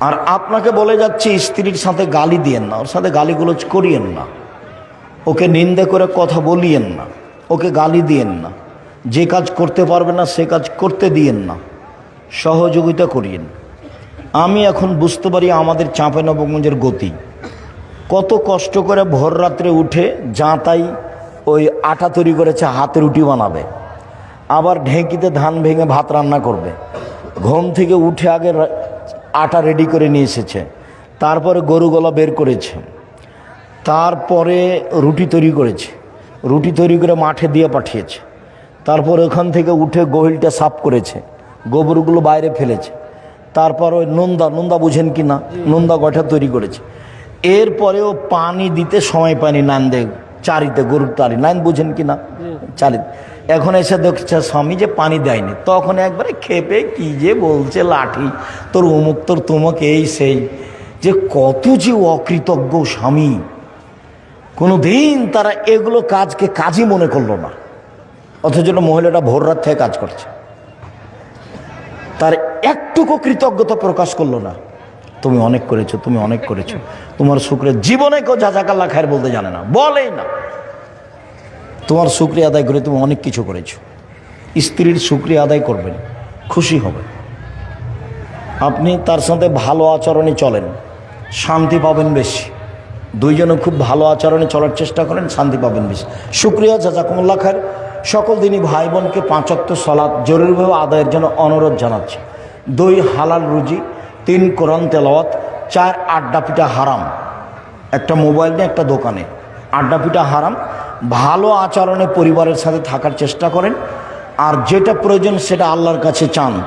আর আপনাকে বলে যাচ্ছে, স্ত্রীর সাথে গালি দিয়েন না, ওর সাথে গালিগুলোজ করিয়েন না। ওকে নিন্দে করে কথা বলিয়েন না, ওকে গালি দিয়েন না। যে কাজ করতে পারবে না, সে কাজ করতে দিয়েন না। সহযোগিতা করিয়েন। আমি এখন বুঝতে পারি আমাদের চাঁপাইনবাবগঞ্জের গতি। কত কষ্ট করে ভোর রাত্রে উঠে যা তাই ওই আটা তৈরি করেছে, হাতে রুটি বানাবে। আবার ঢেঁকিতে ধান ভেঙে ভাত রান্না করবে। ঘুম থেকে উঠে আগে আটা রেডি করে নিয়ে এসেছে। তারপরে গরু গলা বের করেছে। তারপরে রুটি তৈরি করেছে। রুটি তৈরি করে মাঠে দিয়ে পাঠিয়েছে। তারপর ওখান থেকে উঠে গহিলটা সাফ করেছে। গোবরগুলো বাইরে ফেলেছে। তারপর ওই নন্দা নন্দা বুঝেন কি না? নন্দা গঠা তৈরি করেছে। এরপরেও পানি দিতে সময় পায়নি নান্দে চারিতে গরুর তারি নাইন বুঝেন কি না? চারি এখন এসে দেখছে স্বামী যে পানি দেয়নি। তখন একবারে খেপে কি যে বলছে লাঠি, তোর অমুক, তোর তোমাকে, এই সেই। যে কত যে অকৃতজ্ঞ স্বামী। কোনো দিন তারা এগুলো কাজকে কাজই মনে করল না। অথচ মহিলাটা ভোর রাত থেকে কাজ করছে। তার একটুকু কৃতজ্ঞতা প্রকাশ করল না। তুমি অনেক করেছ, তুমি অনেক করেছ। তোমার শুক্রের জীবনে কেউ যা খায়ের বলতে জানে না। বলেই না। তোমার শুক্রিয়া আদায় করে তুমি অনেক কিছু করেছ। স্ত্রীর শুক্রিয়া আদায় করবেন, খুশি হবে আপনি তার সাথে ভালো আচরণে চলেন, শান্তি পাবেন বেশি। দুইজনে খুব ভালো আচরণে চলার চেষ্টা করেন, শান্তি পাবেন বেশি। শুক্রিয়া জাজাকুমুল্লা খায়ের সকল দিনই ভাই বোনকে পাঁচক্ত সলাৎ জরুরিভাবে আদায়ের জন্য অনুরোধ জানাচ্ছি। দুই হালাল রুজি, তিন কোরআন তেলাওয়াত, চার আড্ডা পিঠা হারাম। একটা মোবাইল নিয়ে, একটা দোকানে। আড্ডা পিঠা হারাম ভালো আচরণে পরিবারের সাথে থাকার চেষ্টা করেন আর যেটা প্রয়োজন সেটা আল্লাহর কাছে চান।